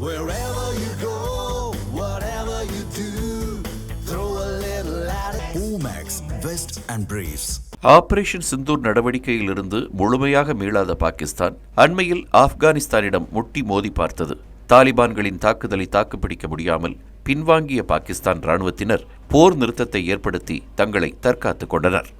Wherever you go, whatever you do, throw a little at it. Omax, Vest and Briefs. Operation Sindoor நடவடிக்கையிலிருந்து முழுமையாக மீளாத பாகிஸ்தான் அண்மையில் ஆப்கானிஸ்தானிடம் முட்டி மோதி பார்த்தது தாலிபான்களின் தாக்குதலை தாக்குப்பிடிக்க முடியாமல் பின்வாங்கிய பாகிஸ்தான் ராணுவத்தினர் போர் நிறுத்தத்தை ஏற்படுத்தி தங்களை தற்காத்துக் கொண்டனர்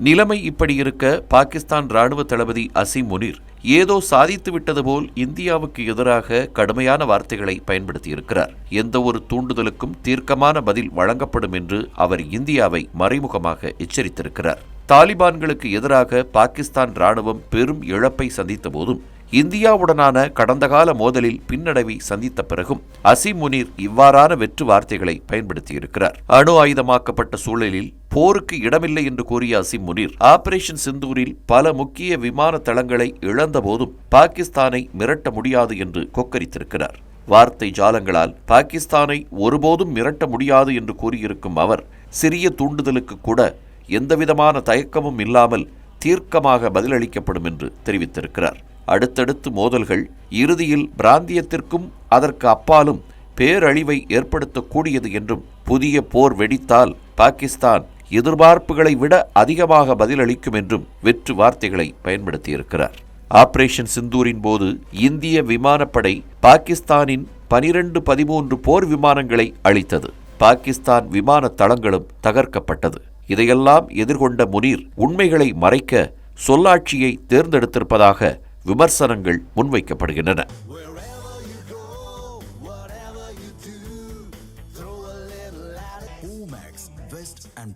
நிலைமை இப்படி இருக்க பாகிஸ்தான் ராணுவ தளபதி அசீம் முனீர் ஏதோ சாதித்து விட்டது போல் இந்தியாவுக்கு எதிராக கடுமையான வார்த்தைகளை பயன்படுத்தியிருக்கிறார். எந்த ஒரு தூண்டுதலுக்கும் தீர்க்கமான பதில் வழங்கப்படும் என்று அவர் இந்தியாவை மறைமுகமாக எச்சரித்திருக்கிறார். தாலிபான்களுக்கு எதிராக பாகிஸ்தான் ராணுவம் பெரும் இழப்பை சந்தித்த போதும் இந்தியாவுடனான கடந்த கால மோதலில் பின்னடைவை சந்தித்த பிறகும் அசீம் முனீர் இவ்வாறான வெற்று வார்த்தைகளை பயன்படுத்தியிருக்கிறார். அணு ஆயுதமாக்கப்பட்ட சூழலில் போருக்கு இடமில்லை என்று கூறிய அசிம் முனீர் ஆபரேஷன் சிந்தூரில் பல முக்கிய விமான தளங்களை இழந்தபோதும் பாகிஸ்தானை மிரட்ட முடியாது என்று கொக்கரித்திருக்கிறார். வார்த்தை ஜாலங்களால் பாகிஸ்தானை ஒருபோதும் மிரட்ட முடியாது என்று கூறியிருக்கும் அவர் சிறிய தூண்டுதலுக்கு கூட எந்தவிதமான தயக்கமும் இல்லாமல் தீர்க்கமாக பதிலளிக்கப்படும் என்று தெரிவித்திருக்கிறார். அடுத்தடுத்து மோதல்கள் இறுதியில் பிராந்தியத்திற்கும் அதற்கு அப்பாலும் பேரழிவை ஏற்படுத்தக்கூடியது என்றும் புதிய போர் வெடித்தால் பாகிஸ்தான் எதிர்பார்ப்புகளை விட அதிகமாக பதிலளிக்கும் என்றும் வெற்று வார்த்தைகளை பயன்படுத்தியிருக்கிறார். ஆபரேஷன் சிந்தூரின் போது இந்திய விமானப்படை பாகிஸ்தானின் பனிரெண்டு பதிமூன்று போர் விமானங்களை அளித்தது பாகிஸ்தான் விமான தளங்களும் தகர்க்கப்பட்டது. இதையெல்லாம் எதிர்கொண்ட முனீர் உண்மைகளை மறைக்க சொல்லாட்சியை தேர்ந்தெடுத்திருப்பதாக விமர்சனங்கள் முன்வைக்கப்படுகின்றன. Max, Vest and